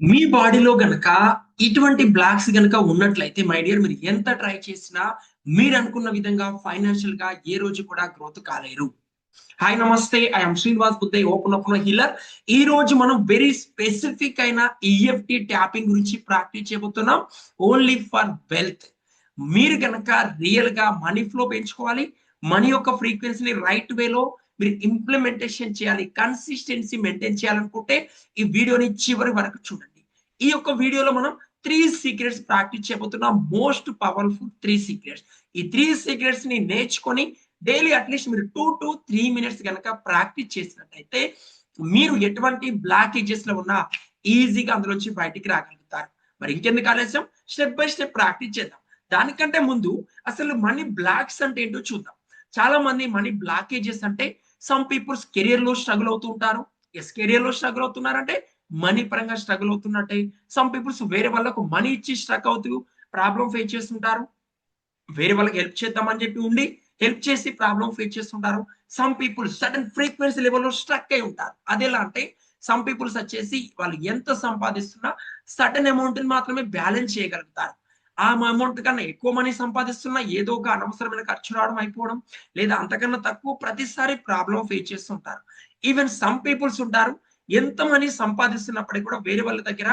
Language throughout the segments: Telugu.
మీ బాడీలో గనక ఇటువంటి బ్లాక్స్ గనక ఉన్నట్లయితే మై డియర్ మీరు ఎంత ట్రై చేసినా మీరు అనుకున్న విధంగా ఫైనాన్షియల్గా ఏ రోజు కూడా గ్రోత్ కాలేరు. హాయ్ నమస్తే. ఐఎమ్ శ్రీనివాస్ బుద్ధయ్ ఓపెన్ ఓపెన్ హీలర్ ఈ రోజు మనం వెరీ స్పెసిఫిక్ అయిన ఈఎఫ్టి ట్యాపింగ్ గురించి ప్రాక్టీస్ చేయబోతున్నాం. ఓన్లీ ఫర్ వెల్త్ మీరు కనుక రియల్గా మనీ ఫ్లో పెంచుకోవాలి. మనీ యొక్క ఫ్రీక్వెన్సీని రైట్ వేలో మీరు ఇంప్లిమెంటేషన్ చేయాలి కన్సిస్టెన్సీ మెయింటైన్ చేయాలనుకుంటే ఈ వీడియోని చివరి వరకు చూడండి. ఈ యొక్క వీడియోలో మనం త్రీ సీక్రెట్స్ ప్రాక్టీస్ చేయబోతున్నాం. మోస్ట్ పవర్ఫుల్ త్రీ సీక్రెట్స్ ఈ త్రీ సీక్రెట్స్ని నేర్చుకొని డైలీ అట్లీస్ట్ మీరు టూ టు త్రీ మినిట్స్ కనుక ప్రాక్టీస్ చేసినట్టయితే మీరు ఎటువంటి బ్లాకేజెస్లో ఉన్నా ఈజీగా అందులోంచి బయటికి రాగలుగుతారు. మరి ఇంకెందుకు ఆలస్యం? స్టెప్ బై స్టెప్ ప్రాక్టీస్ చేద్దాం. దానికంటే ముందు అసలు మనీ బ్లాక్స్ అంటే ఏంటో చూద్దాం. చాలా మంది మనీ బ్లాకేజెస్ అంటే సమ్ పీపుల్స్ కెరియర్లో స్ట్రగుల్ అవుతూ ఉంటారు ఎస్ కెరియర్లో స్ట్రగుల్ అవుతున్నారంటే మనీ పరంగా స్ట్రగుల్ అవుతున్నట్టే. సమ్ పీపుల్స్ వేరే వాళ్ళకు మనీ ఇచ్చి స్ట్రక్ అవుతూ ప్రాబ్లం ఫేస్ చేస్తుంటారు. వేరే వాళ్ళకి హెల్ప్ చేద్దామని చెప్పి ఉండి హెల్ప్ చేసి ప్రాబ్లం ఫేస్ చేస్తుంటారు. సమ్ పీపుల్ సడన్ ఫ్రీక్వెన్సీ లెవెల్లో స్ట్రక్ అయి ఉంటారు. అదెలా అంటే సమ్ పీపుల్స్ వచ్చేసి వాళ్ళు ఎంత సంపాదిస్తున్నా సడన్ అమౌంట్ మాత్రమే బ్యాలెన్స్ చేయగలుగుతారు. ఆ అమౌంట్ కన్నా ఎక్కువ మనీ సంపాదిస్తున్నా ఏదో ఒక అనవసరమైన ఖర్చు రావడం అయిపోవడం లేదా అంతకన్నా తక్కువ ప్రతిసారి ప్రాబ్లం ఫేస్ చేస్తుంటారు. ఈవెన్ సమ్ పీపుల్స్ ఉంటారు. ఎంత మనీ సంపాదిస్తున్నప్పటికీ కూడా వేరే వాళ్ళ దగ్గర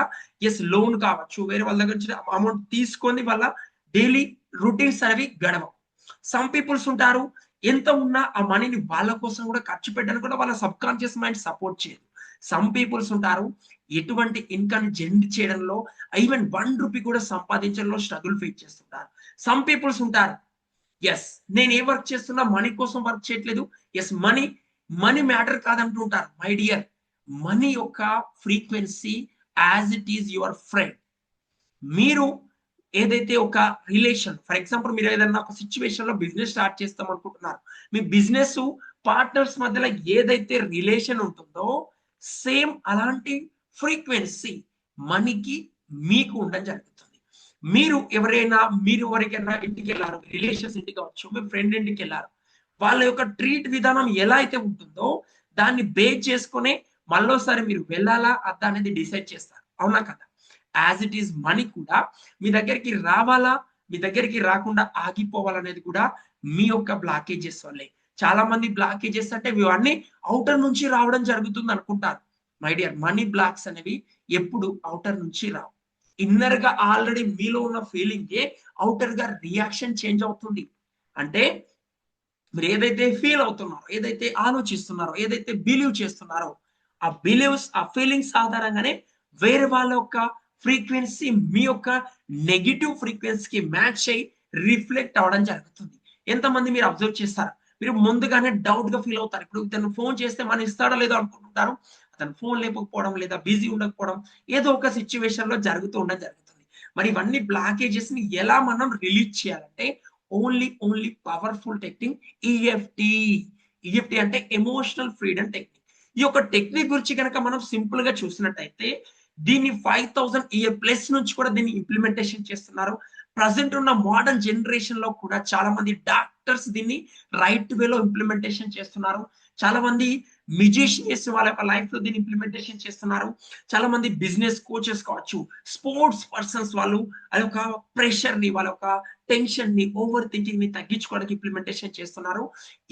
ఎస్ లోన్ కావచ్చు వేరే వాళ్ళ దగ్గర నుంచి అమౌంట్ తీసుకొని వాళ్ళ డైలీ రొటీన్స్ అనేవి గడవ సమ్ పీపుల్స్ ఉంటారు. ఎంత ఉన్నా ఆ మనీని వాళ్ళ కోసం కూడా ఖర్చు పెట్టడానికి కూడా వాళ్ళ సబ్ కాన్షియస్ మైండ్ సపోర్ట్ చేయదు. సమ్ పీపుల్స్ ఉంటారు. ఎటువంటి ఇన్కమ్ జనరేట్ చేయడంలో ఈవెన్ వన్ రూపీ కూడా సంపాదించడంలో స్ట్రగుల్ ఫేస్ చేస్తుంటారు. సమ్ పీపుల్స్ ఉంటారు. ఎస్ నేను ఏ వర్క్ చేస్తున్నా మనీ కోసం వర్క్ చేయట్లేదు. ఎస్ మనీ మనీ మ్యాటర్ కాదంటుంటారు మై డియర్ మనీ యొక్క frequency as it is your friend మీరు ఏదైతే ఒక రిలేషన్ ఫర్ ఎగ్జాంపుల్ మీరు ఏదైనా ఒక సిచ్యువేషన్లో బిజినెస్ స్టార్ట్ చేస్తాం అనుకుంటున్నారు మీ బిజినెస్ పార్ట్నర్స్ మధ్యలో ఏదైతే రిలేషన్ ఉంటుందో సేమ్ అలాంటి ఫ్రీక్వెన్సీ మనీకి మీకు ఉండడం జరుగుతుంది. మీరు ఎవరైనా మీరు ఎవరికైనా ఇంటికి వెళ్ళారు రిలేషన్స్ ఇంటికి కావచ్చు మీ ఫ్రెండ్ ఇంటికి వెళ్ళారు వాళ్ళ యొక్క ట్రీట్ విధానం ఎలా అయితే ఉంటుందో దాన్ని బేస్ చేసుకునే మళ్ళోసారి మీరు వెళ్ళాలా అద్దా అనేది డిసైడ్ చేస్తారు. అవునా కదా? యాజ్ ఇట్ ఈస్ మనీ కూడా మీ దగ్గరికి రావాలా మీ దగ్గరికి రాకుండా ఆగిపోవాలనేది కూడా మీ యొక్క బ్లాకేజెస్ వల్లే. చాలా మంది బ్లాకేజెస్ అంటే ఇవన్నీ అవుటర్ నుంచి రావడం జరుగుతుంది అనుకుంటారు. మై డియర్ మనీ బ్లాక్స్ అనేవి ఎప్పుడు అవుటర్ నుంచి రావు. ఇన్నర్గా ఆల్రెడీ మీలో ఉన్న ఫీలింగ్ అవుటర్గా రియాక్షన్ చేంజ్ అవుతుంది. అంటే మీరు ఏదైతే ఫీల్ అవుతున్నారో ఏదైతే ఆలోచిస్తున్నారో ఏదైతే బిలీవ్ చేస్తున్నారో ఆ బిలీవ్స్ ఆ ఫీలింగ్స్ ఆధారంగానే వేరే వాళ్ళ యొక్క ఫ్రీక్వెన్సీ మీ యొక్క నెగిటివ్ ఫ్రీక్వెన్సీకి మ్యాచ్ అయ్యి రిఫ్లెక్ట్ అవడం జరుగుతుంది. ఎంతమంది మీరు అబ్జర్వ్ చేస్తారు? మీరు ముందుగానే డౌట్గా ఫీల్ అవుతారు. ఇప్పుడు తను ఫోన్ చేస్తే మనం ఇస్తాడో లేదో అనుకుంటుంటారు. అతను ఫోన్ లేకపోవడం లేదా బిజీ ఉండకపోవడం ఏదో ఒక సిచ్యువేషన్లో జరుగుతూ ఉండడం జరుగుతుంది. మరి ఇవన్నీ బ్లాకేజెస్ని ఎలా మనం రిలీజ్ చేయాలంటే only only powerful technique EFT EFT అంటే ఎమోషనల్ ఫ్రీడమ్ టెక్నిక్ ఈ యొక్క టెక్నిక్ గురించి కనుక మనం సింపుల్గా చూసినట్టయితే దీన్ని ఫైవ్ థౌసండ్ ఇయర్ ప్లస్ నుంచి కూడా దీన్ని ఇంప్లిమెంటేషన్ చేస్తున్నారు. ప్రజెంట్ ఉన్న మోడర్న్ జనరేషన్లో కూడా చాలా మంది డాక్టర్స్ దీన్ని రైట్ వేలో ఇంప్లిమెంటేషన్ చేస్తున్నారు. చాలా మంది మ్యూజిషియన్స్ వాళ్ళ యొక్క లైఫ్లో దీన్ని ఇంప్లిమెంటేషన్ చేస్తున్నారు. చాలా మంది బిజినెస్ కోచెస్ కావచ్చు స్పోర్ట్స్ పర్సన్స్ వాళ్ళు వాళ్ళ యొక్క ప్రెషర్ని వాళ్ళ యొక్క టెన్షన్ని ఓవర్ థింకింగ్ని తగ్గించుకోవడానికి ఇంప్లిమెంటేషన్ చేస్తున్నారు.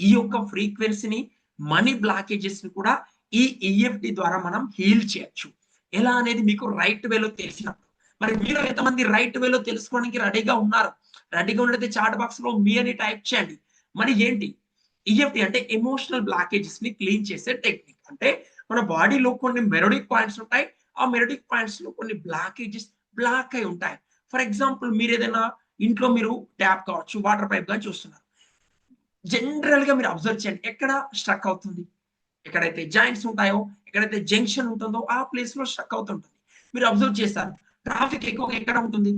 ఈ యొక్క ఫ్రీక్వెన్సీని మనీ బ్లాకేజెస్ని కూడా ఈ ఈఎఫ్టి ద్వారా మనం హీల్ చేయొచ్చు. ఎలా అనేది మీకు రైట్ వేలో తెలిసినప్పుడు మరి మీరు ఎంతమంది రైట్ వేలో తెలుసుకోవడానికి రెడీగా ఉన్నారు? రెడీగా ఉన్నట్లయితే చాట్ బాక్స్లో మీ అని టైప్ చేయండి. మరి ఏంటి? ఈఎఫ్టి అంటే ఎమోషనల్ బ్లాకేజెస్ని క్లీన్ చేసే టెక్నిక్ అంటే మన బాడీలో కొన్ని మెరడిక్ పాయింట్స్ ఉంటాయి. ఆ మెరడిక్ పాయింట్స్లో కొన్ని బ్లాకేజెస్ బ్లాక్ అయి ఉంటాయి. ఫర్ ఎగ్జాంపుల్ మీరు ఏదైనా ఇంట్లో మీరు ట్యాప్ కావచ్చు వాటర్ పైప్గా చూస్తున్నారు. జనరల్గా మీరు అబ్జర్వ్ చేయండి. ఎక్కడ స్ట్రక్ అవుతుంది? ఎక్కడైతే జాయింట్స్ ఉంటాయో ఎక్కడైతే జంక్షన్ ఉంటుందో ఆ ప్లేస్లో స్ట్రక్ అవుతుంటుంది. మీరు అబ్జర్వ్ చేస్తారు ట్రాఫిక్ ఎక్కువగా ఎక్కడ ఉంటుంది?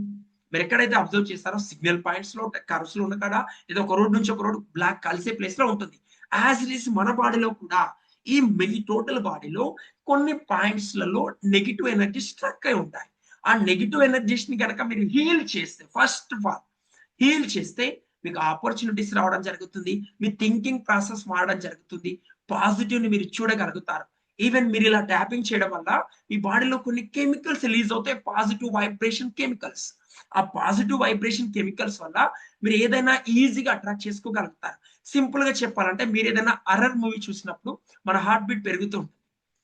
మీరు ఎక్కడైతే అబ్జర్వ్ చేస్తారో సిగ్నల్ పాయింట్స్లో కర్వ్స్లో ఉన్న కాడ ఏదో ఒక రోడ్ నుంచి ఒక రోడ్ బ్లాక్ కలిసే ప్లేస్లో ఉంటుంది. యాజ్ ఇట్ ఈస్ మన బాడీలో కూడా ఈ మీ టోటల్ బాడీలో కొన్ని పాయింట్స్లలో నెగిటివ్ ఎనర్జీ స్ట్రక్ అయి ఉంటాయి. ఆ నెగిటివ్ ఎనర్జీస్ని కనుక మీరు హీల్ చేస్తే ఫస్ట్ ఆఫ్ ఆల్ హీల్ చేస్తే మీకు ఆపర్చునిటీస్ రావడం జరుగుతుంది. మీ థింకింగ్ ప్రాసెస్ మారడం జరుగుతుంది. పాజిటివ్ని మీరు చూడగలుగుతారు. ఈవెన్ మీరు ఇలా ట్యాపింగ్ చేయడం వల్ల మీ బాడీలో కొన్ని కెమికల్స్ రిలీజ్ అవుతాయి పాజిటివ్ వైబ్రేషన్ కెమికల్స్ ఆ పాజిటివ్ వైబ్రేషన్ కెమికల్స్ వల్ల మీరు ఏదైనా ఈజీగా అట్రాక్ట్ చేసుకోగలుగుతారు. సింపుల్గా చెప్పాలంటే మీరు ఏదైనా అర్రర్ మూవీ చూసినప్పుడు మన హార్ట్ బీట్ పెరుగుతుంది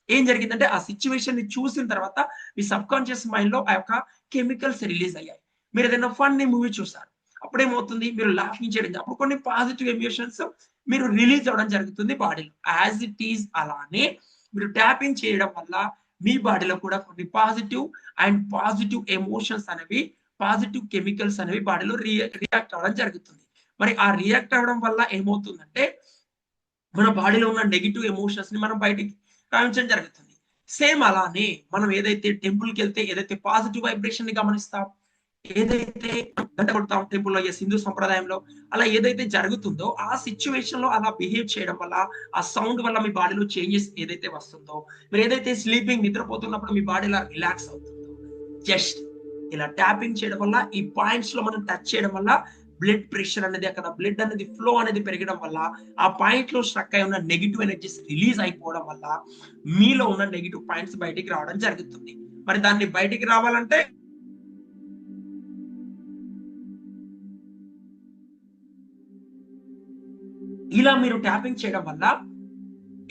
ఏం జరిగిందంటే ఆ సిచ్యువేషన్ని చూసిన తర్వాత మీ సబ్ కాన్షియస్ మైండ్లో ఆ యొక్క కెమికల్స్ రిలీజ్ అయ్యాయి. మీరు ఏదైనా ఫన్ మూవీ చూసారు అప్పుడేమవుతుంది? మీరు లాఫింగ్ చేయడం అప్పుడు కొన్ని పాజిటివ్ ఎమోషన్స్ మీరు రిలీజ్ అవ్వడం జరుగుతుంది బాడీలో యాజ్ ఇట్ ఈజ్ అలానే మీరు ట్యాపింగ్ చేయడం వల్ల మీ బాడీలో కూడా కొన్ని పాజిటివ్ అండ్ పాజిటివ్ ఎమోషన్స్ అనేవి పాజిటివ్ కెమికల్స్ అనేవి బాడీలో రియాక్ట్ అవ్వడం జరుగుతుంది. మరి ఆ రియాక్ట్ అవ్వడం వల్ల ఏమవుతుందంటే మన బాడీలో ఉన్న నెగిటివ్ ఎమోషన్స్ని మనం బయటికి రావించడం జరుగుతుంది. సేమ్ అలానే మనం ఏదైతే టెంపుల్కి వెళ్తే ఏదైతే పాజిటివ్ వైబ్రేషన్ని గమనిస్తాం ఏదైతే గంట కొడతాం టెంపుల్లో హిందూ సంప్రదాయంలో అలా ఏదైతే జరుగుతుందో ఆ సిచ్యువేషన్లో అలా బిహేవ్ చేయడం వల్ల ఆ సౌండ్ వల్ల మీ బాడీలో చేంజెస్ ఏదైతే వస్తుందో మీరు ఏదైతే స్లీపింగ్ నిద్రపోతున్నప్పుడు మీ బాడీ ఇలా రిలాక్స్ అవుతుందో జస్ట్ ఇలా ట్యాపింగ్ చేయడం వల్ల ఈ పాయింట్స్లో మనం టచ్ చేయడం వల్ల బ్లడ్ ప్రెషర్ అనేది అక్కడ బ్లడ్ అనేది ఫ్లో అనేది పెరగడం వల్ల ఆ పాయింట్లో స్ట్రక్ అయి ఉన్న నెగిటివ్ ఎనర్జీస్ రిలీజ్ అయిపోవడం వల్ల మీలో ఉన్న నెగిటివ్ పాయింట్స్ బయటికి రావడం జరుగుతుంది. మరి దాన్ని బయటికి రావాలంటే ఇలా మీరు ట్యాపింగ్ చేయడం వల్ల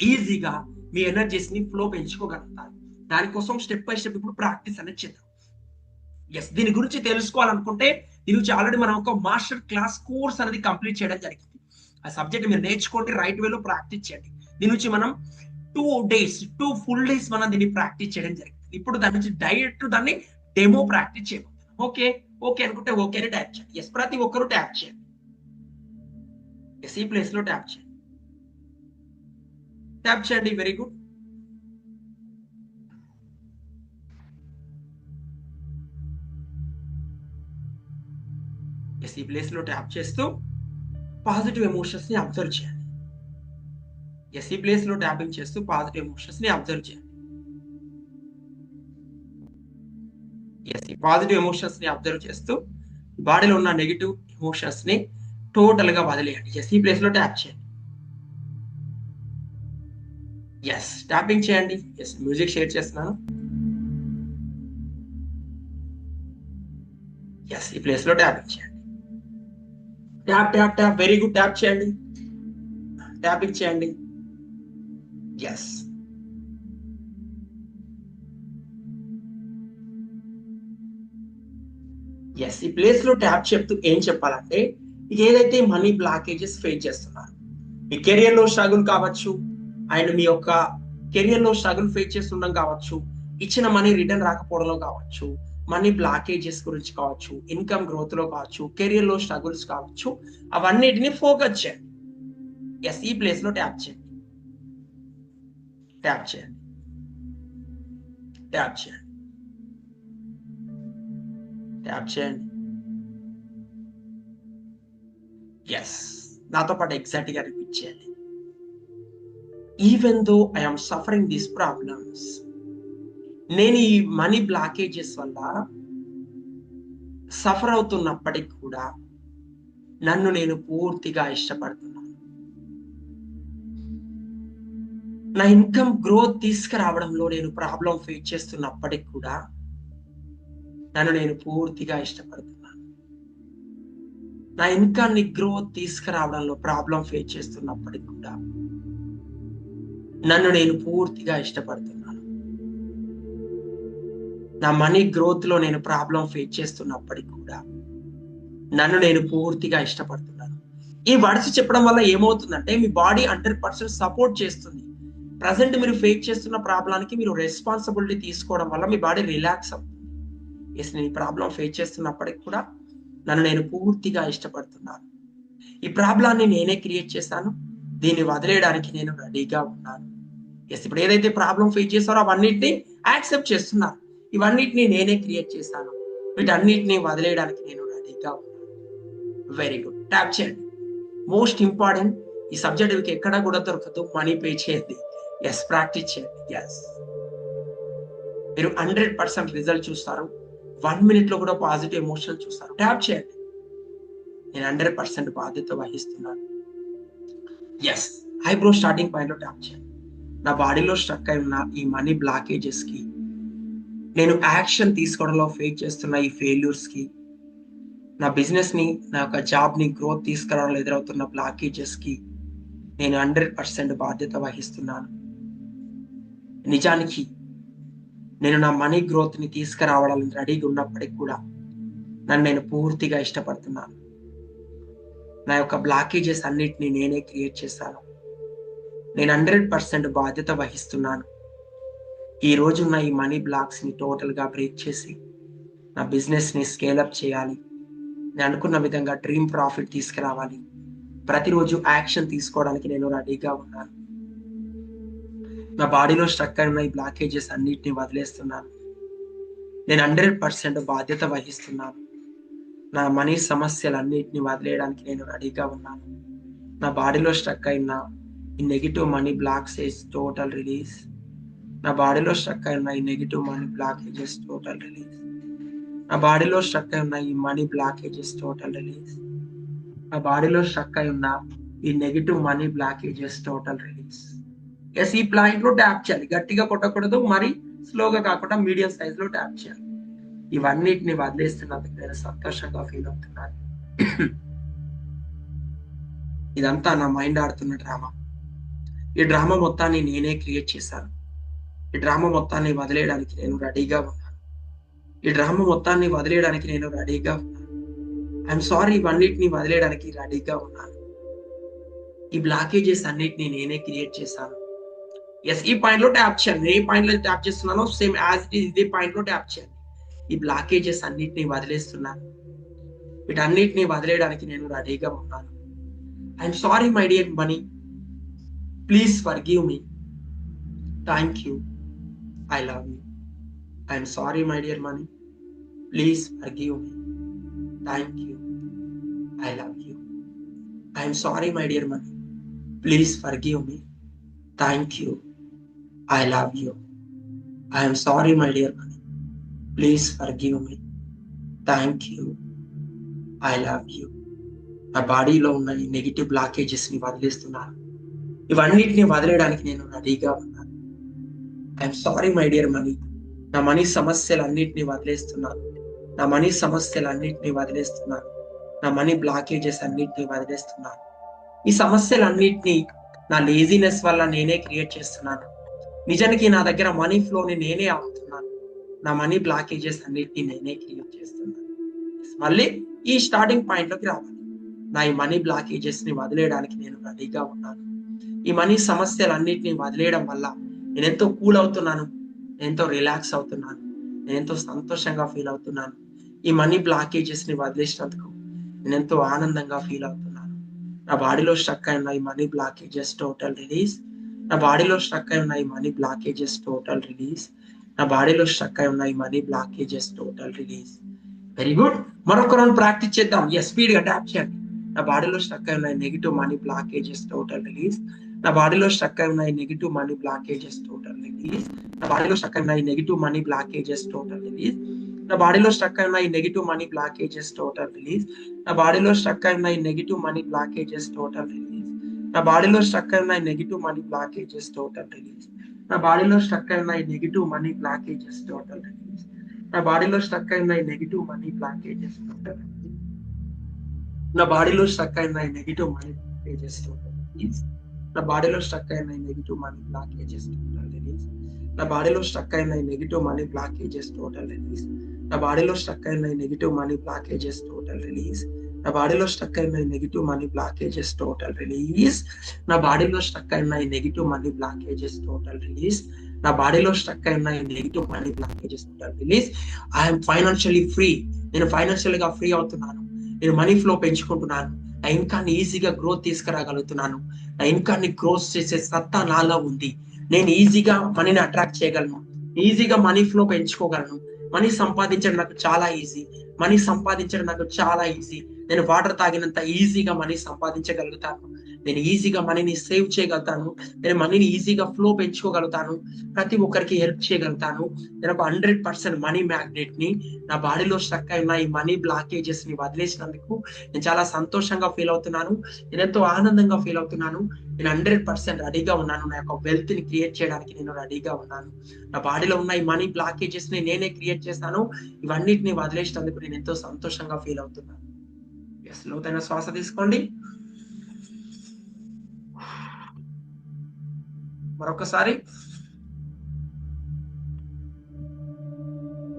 ఈజీగా మీ ఎనర్జీస్ని ఫ్లో పెంచుకోగలుగుతారు. దానికోసం స్టెప్ బై స్టెప్ ఇప్పుడు ప్రాక్టీస్ అనేది చేద్దాం. ఎస్ దీని గురించి తెలుసుకోవాలనుకుంటే దీని గురించి ఆల్రెడీ మనం ఒక మాస్టర్ క్లాస్ కోర్స్ అనేది కంప్లీట్ చేయడం జరిగింది. ఆ సబ్జెక్ట్ మీరు నేర్చుకోండి రైట్ వేలో ప్రాక్టీస్ చేయండి. దీని నుంచి మనం two days two full days మనం దీన్ని ప్రాక్టీస్ చేయడం జరిగింది. ఇప్పుడు దాని నుంచి డైరెక్ట్ దాన్ని డెమో ప్రాక్టీస్ చేయబోతున్నాం. ఓకే ఓకే అనుకుంటే ఓకే అని ట్యాప్ చేయండి. ఎస్ ప్రతి ఒక్కరు ట్యాప్ చేయండి. సి ప్లేస్లో ట్యాప్ చేయండి. ట్యాప్ చేయండి వెరీ గుడ్ ఎస్ ఈ ప్లేస్లో ట్యాప్ చేస్తూ పాజిటివ్ ఎమోషన్స్ని అబ్జర్వ్ చేయండి. ఎస్ ఈ ప్లేస్లో ట్యాపింగ్ చేస్తూ పాజిటివ్ ఎమోషన్స్ని అబ్జర్వ్ చేయండి. ఎస్ ఈ పాజిటివ్ ఎమోషన్స్ని అబ్జర్వ్ చేస్తూ బాడీలో ఉన్న నెగిటివ్ ఎమోషన్స్ టోటల్గా టోటల్గా వదిలేయండి. ఎస్ ఈ ప్లేస్లో ట్యాప్ చేయండి. ఎస్ ట్యాపింగ్ చేయండి. ఎస్ మ్యూజిక్ షేర్ చేస్తున్నాను. ఎస్ ఈ ప్లేస్లో ట్యాపింగ్ చేయండి. Tap tap tap very good tap చేయండి. ట్యాపింగ్ చేయండి. ఎస్ ఎస్ ఈ ప్లేస్లో ట్యాప్ చెప్తూ ఏం చెప్పాలంటే ఏదైతే మనీ బ్లాకేజెస్ ఫేస్ చేస్తున్నారు మీ కెరియర్లో స్ట్రగుల్ కావచ్చు అండ్ మీ యొక్క కెరియర్లో స్ట్రగుల్ ఫేస్ చేస్తుండడం కావచ్చు ఇచ్చిన మనీ రిటర్న్ రాకపోవడంలో కావచ్చు మనీ బ్లాకేజెస్ గురించి కావచ్చు ఇన్కమ్ గ్రోత్లో కావచ్చు కెరియర్లో స్ట్రగుల్స్ కావచ్చు అవన్నిటిని ఫోకస్ చేయండి. ఎస్ ఈ ప్లేస్లో ట్యాప్ చేయండి. ట్యాప్ చేయండి. ట్యాప్ చేయండి. ట్యాప్ చేయండి. ఎస్ నాతో పాటు ఎగ్జాక్ట్గా even though I'm suffering these problems నేను ఈ మనీ బ్లాకేజెస్ వల్ల సఫర్ అవుతున్నప్పటికి కూడా నన్ను నేను పూర్తిగా ఇష్టపడుతున్నాను. నా ఇన్కమ్ గ్రోత్ తీసుకురావడంలో నేను ప్రాబ్లం ఫేస్ చేస్తున్నప్పటికి కూడా నన్ను నేను పూర్తిగా ఇష్టపడుతున్నాను. నా ఇన్కమ్ని గ్రోత్ తీసుకురావడంలో ప్రాబ్లం ఫేస్ చేస్తున్నప్పటికి కూడా నన్ను నేను పూర్తిగా ఇష్టపడుతున్నాను. నా మనీ గ్రోత్లో నేను ప్రాబ్లం ఫేస్ చేస్తున్నప్పటికి కూడా నన్ను నేను పూర్తిగా ఇష్టపడుతున్నాను. ఈ వర్డ్స్ చెప్పడం వల్ల ఏమవుతుందంటే మీ బాడీ హండ్రెడ్ పర్సెంట్ సపోర్ట్ చేస్తుంది. ప్రజెంట్ మీరు ఫేస్ చేస్తున్న ప్రాబ్లానికి మీరు రెస్పాన్సిబిలిటీ తీసుకోవడం వల్ల మీ బాడీ రిలాక్స్ అవుతుంది. ఎస్ నేను ఈ ప్రాబ్లం ఫేస్ చేస్తున్నప్పటికి కూడా నన్ను నేను పూర్తిగా ఇష్టపడుతున్నాను. ఈ ప్రాబ్లాన్ని నేనే క్రియేట్ చేశాను. దీన్ని వదిలేయడానికి నేను రెడీగా ఉన్నాను. ఎస్ ఇప్పుడు ఏదైతే ప్రాబ్లం ఫేస్ చేస్తారో అవన్నిటిని యాక్సెప్ట్ చేస్తున్నారు. ఇవన్నిటిని నేనే క్రియేట్ చేశాను. వీటన్నిటిని వదిలేయడానికి నేను రెడీగా ఉన్నాను. వెరీ గుడ్ ట్యాప్ చేయండి. మోస్ట్ ఇంపార్టెంట్ ఈ సబ్జెక్ట్ మీకు ఎక్కడా కూడా దొరకదు. మనీ పే చేయండి. ఎస్ ప్రాక్టీస్ చేయండి. ఎస్ మీరు హండ్రెడ్ పర్సెంట్ రిజల్ట్ చూస్తారు. వన్ మినిట్లో కూడా పాజిటివ్ ఎమోషన్ చూస్తారు. ట్యాప్ చేయండి. నేను హండ్రెడ్ పర్సెంట్ బాధ్యత వహిస్తున్నాను. ఎస్ ఐబ్రో స్టార్టింగ్ పాయింట్లో ట్యాప్ చేయండి. నా బాడీలో స్ట్రక్ అయి ఉన్న ఈ మనీ బ్లాకేజెస్కి నేను యాక్షన్ తీసుకోవడంలో ఫేస్ చేస్తున్న ఈ ఫెయిల్యూర్స్కి నా బిజినెస్ని నా యొక్క జాబ్ని గ్రోత్ తీసుకురావడంలో ఎదురవుతున్న బ్లాకేజెస్కి నేను హండ్రెడ్ పర్సెంట్ బాధ్యత వహిస్తున్నాను. నిజానికి నేను నా మనీ గ్రోత్ని తీసుకురావడానికి రెడీగా ఉన్నప్పటికి కూడా నన్ను నేను పూర్తిగా ఇష్టపడుతున్నాను. నా యొక్క బ్లాకేజెస్ అన్నిటిని నేనే క్రియేట్ చేశాను. నేను హండ్రెడ్ పర్సెంట్ బాధ్యత వహిస్తున్నాను. ఈ రోజున్న ఈ మనీ బ్లాక్స్ని టోటల్గా బ్రేక్ చేసి నా బిజినెస్ని స్కేలప్ చేయాలి. నేను అనుకున్న విధంగా డ్రీమ్ ప్రాఫిట్ తీసుకురావాలి. ప్రతిరోజు యాక్షన్ తీసుకోవడానికి నేను రెడీగా ఉన్నాను. నా బాడీలో స్ట్రక్ అయిన ఈ బ్లాకేజెస్ అన్నిటిని వదిలేస్తున్నాను. నేను హండ్రెడ్ పర్సెంట్ బాధ్యత వహిస్తున్నాను. నా మనీ సమస్యలన్నిటిని వదిలేయడానికి నేను రెడీగా ఉన్నాను. నా బాడీలో స్ట్రక్ అయిన ఈ negative money blockages total release నా బాడీలో స్ట్రక్ అయిన ఈ negative money blockages total release నా బాడీలో స్ట్రక్ అయి ఉన్న ఈ మనీ బ్లాకేజెస్ టోటల్ రిలీజ్ నా బాడీలో స్ట్రక్ అయి ఉన్న ఈ negative money blockages total release yes ఈ ప్లాంట్లో ట్యాప్ చేయాలి. గట్టిగా కొట్టకూడదు మరి స్లోగా కాకుండా మీడియం సైజ్లో ట్యాప్ చేయాలి. ఇవన్నిటిని వదిలేస్తున్నందుకు నేను సంతోషంగా ఫీల్ అవుతున్నాను. ఇదంతా నా మైండ్ ఆడుతున్న డ్రామా ఈ డ్రామా మొత్తాన్ని నేనే క్రియేట్ చేశాను. ఈ డ్రామా మొత్తాన్ని వదిలేయడానికి నేను రెడీగా ఉన్నాను. ఈ డ్రామా మొత్తాన్ని వదిలేయడానికి నేను రెడీగా ఉన్నాను. ఐఎమ్ సారీ ఇవన్నిటిని వదిలేయడానికి రెడీగా ఉన్నాను. ఈ బ్లాకేజెస్ అన్నిటిని నేనే క్రియేట్ చేశాను. ఎస్ ఈ పాయింట్లో ట్యాప్ చేయాలి నేను ఏ పాయింట్లో ట్యాప్ చేస్తున్నానో. సేమ్ యాజ్ ఇట్ ఈస్ ఇదే పాయింట్లో ట్యాప్ చేయాలి ఈ బ్లాకేజెస్ అన్నిటిని వదిలేస్తున్నాను వీటన్నిటిని వదిలేయడానికి నేను రెడీగా ఉన్నాను. I'm sorry my dear money please forgive me thank you I love you I'm sorry my dear money please forgive me thank you I love you I'm sorry my dear money please forgive me thank you I love you I'm sorry my dear money please forgive me thank you I love you నా బాడీలో ఉన్న ఈ నెగిటివ్ బ్లాకేజెస్ని వదిలేస్తున్నాను ఇవన్నిటిని వదిలేయడానికి నేను రెడీగా ఉన్నాను. I'm sorry my dear money నా మనీ సమస్యలన్నిటిని వదిలేస్తున్నాను నా మనీ సమస్యలన్నిటిని వదిలేస్తున్నాను నా మనీ బ్లాకేజెస్ అన్నిటిని వదిలేస్తున్నాను ఈ సమస్యలన్నిటిని నా లేజినెస్ వల్ల నేనే క్రియేట్ చేస్తున్నాను. నిజానికి నా దగ్గర మనీ ఫ్లోని నేనే ఆపుతున్నాను. నా మనీ బ్లాకేజెస్ అన్నిటిని నేనే క్రియేట్ చేస్తున్నాను. మళ్ళీ ఈ స్టార్టింగ్ పాయింట్లోకి రావాలి. నా ఈ మనీ బ్లాకేజెస్ని వదిలేయడానికి నేను రెడీగా ఉన్నాను. ఈ మనీ సమస్యలన్నిటిని వదిలేయడం వల్ల నేను ఎంతో కూల్ అవుతున్నాను నేను ఎంతో రిలాక్స్ అవుతున్నాను నేను ఎంతో సంతోషంగా ఫీల్ అవుతున్నాను. ఈ మనీ బ్లాకేజెస్ని వదిలేసినందుకు నేను ఎంతో ఆనందంగా ఫీల్ అవుతున్నాను. నా బాడీలో స్ట్రక్ అయిన ఈ మనీ బ్లాకేజెస్ టోటల్ రిలీజ్ నా బాడీలో స్ట్రక్ అయి ఉన్నాయి మనీ బ్లాకేజెస్ టోటల్ రిలీజ్ నా బాడీలో స్ట్రక్ అయి ఉన్నాయి money blockages total release very good మరొక రౌండ్ ప్రాక్టీస్ చేద్దాం. ఎస్ స్పీడ్గా ట్యాప్ చేయండి. నా బాడీలో స్ట్రక్ అయి ఉన్నాయి negative money blockages total release నా బాడీలో స్ట్రక్ అయి ఉన్నాయి negative money blockages total release నా బాడీలో స్ట్రక్ అయి ఉన్నాయి negative money blockages total release నా బాడీలో స్ట్రక్ అయి ఉన్నాయి negative money blockages total release నా బాడీలో స్ట్రక్ అయి ఉన్నాయి negative money blockages total release నా బాడీలో స్ట్రక్ అయి ఉన్న negative money blockages total release నా బాడీలో స్ట్రక్ అయి ఉన్న negative money blockages total release నా బాడీలో స్ట్రక్ అయి ఉన్న నెగిటివ్ మనీ బ్లాకేజెస్ టోటల్ నా బాడీలో స్ట్రక్ అయిన negative money blockages total release నా బాడీలో స్ట్రక్ అయిన negative money blockages total release నా బాడీలో స్ట్రక్ అయిన negative money blockages total release నా బాడీలో స్ట్రక్ అయిన negative money blockages total release నా బాడీలో స్ట్రక్ అయిన negative money blockages total release నా బాడీలో స్ట్రక్ అయిన ఈ negative money blockages total release నా బాడీలో స్ట్రక్ అయిన ఈ negative money blockages total release I'm financially free నేను ఫైనాన్షియల్గా ఫ్రీ అవుతున్నాను. నేను మనీ ఫ్లో పెంచుకుంటున్నాను. నా ఇన్కాన్ని ఈజీగా గ్రోత్ తీసుకురాగలుగుతున్నాను. నా ఇన్కాన్ని గ్రోత్ చేసే సత్తా నాలో ఉంది. నేను ఈజీగా మనీని అట్రాక్ట్ చేయగలను. ఈజీగా మనీ ఫ్లో పెంచుకోగలను. మనీ సంపాదించడం నాకు చాలా ఈజీ మనీ సంపాదించడం నాకు చాలా ఈజీ నేను వాటర్ తాగినంత ఈజీగా మనీ సంపాదించగలుగుతాను. నేను ఈజీగా మనీని సేవ్ చేయగలుగుతాను. నేను మనీని ఈజీగా ఫ్లో పెంచుకోగలుగుతాను. ప్రతి ఒక్కరికి హెల్ప్ చేయగలుగుతాను. నేను ఒక హండ్రెడ్ పర్సెంట్ మనీ మ్యాగ్నెట్ని నా బాడీలో స్ట్రక్ అయిన ఈ మనీ బ్లాకేజెస్ని వదిలేసినందుకు నేను చాలా సంతోషంగా ఫీల్ అవుతున్నాను. నేను ఎంతో ఆనందంగా ఫీల్ అవుతున్నాను. నేను హండ్రెడ్ పర్సెంట్ రెడీగా ఉన్నాను. నా యొక్క వెల్త్ని క్రియేట్ చేయడానికి నేను రెడీగా ఉన్నాను. నా బాడీలో ఉన్న ఈ మనీ బ్లాకేజెస్ని నేనే క్రియేట్ చేస్తాను ఇవన్నిటిని వదిలేసినందుకు నేను ఎంతో సంతోషంగా ఫీల్ అవుతున్నాను. లోతైన శ్వాస తీసుకోండి మరొకసారి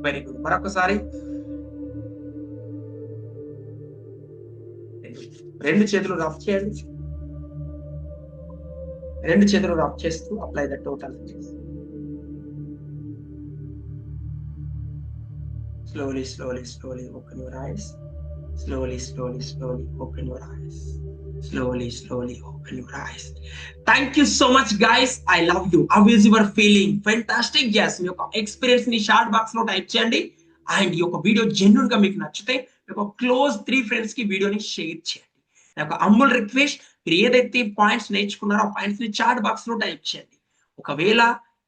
వెరీ గుడ్ మరొకసారి రెండు చేతులు రఫ్ చేయండి. రెండు చేతులు రఫ్ చేస్తూ apply the total slowly slowly slowly open your eyes Slowly, slowly, slowly open your eyes. slowly slowly open your eyes. Thank you so much guys. I love you. How is your feeling? Fantastic. Yes మీ యొక్క ఎక్స్పీరియన్స్ని షార్ట్ బాక్స్లో టైప్ చేయండి. అండ్ ఈ యొక్క వీడియో జెన్యున్గా మీకు నచ్చితే మీ యొక్క క్లోజ్ త్రీ ఫ్రెండ్స్కి వీడియోని షేర్ చేయండి. నా యొక్క అమ్ముల్ రిక్వెస్ట్ మీరు ఏదైతే పాయింట్స్ నేర్చుకున్నారో ఆ పాయింట్స్ని చాట్ బాక్స్లో టైప్ చేయండి. ఒకవేళ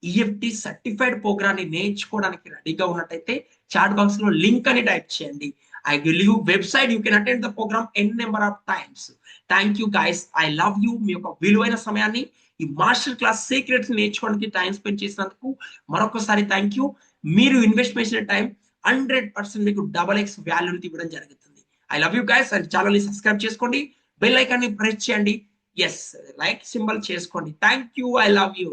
ఈఎఫ్టి సర్టిఫైడ్ ప్రోగ్రామ్ని నేర్చుకోవడానికి రెడీగా ఉన్నట్టయితే చాట్ బాక్స్లో లింక్ అని టైప్ చేయండి. I will you website you can attend the program N number of times thank you guys I love you మీ యొక్క విలువైన సమయాన్ని ఈ మాస్టర్ క్లాస్ సీక్రెట్స్ నేర్చుకోవడానికి టైం స్పెండ్ చేసినందుకు మరొకసారి థ్యాంక్ యూ మీరు ఇన్వెస్ట్ చేసిన టైం హండ్రెడ్ పర్సెంట్ మీకు డబల్ ఎక్స్ వాల్యూని ఇవ్వడం జరుగుతుంది. I love you guys and ఛానల్ని సబ్స్క్రైబ్ చేసుకోండి. బెల్ ఐకాన్ని ప్రెస్ చేయండి. ఎస్ లైక్ సింబల్ చేసుకోండి. Thank you I love you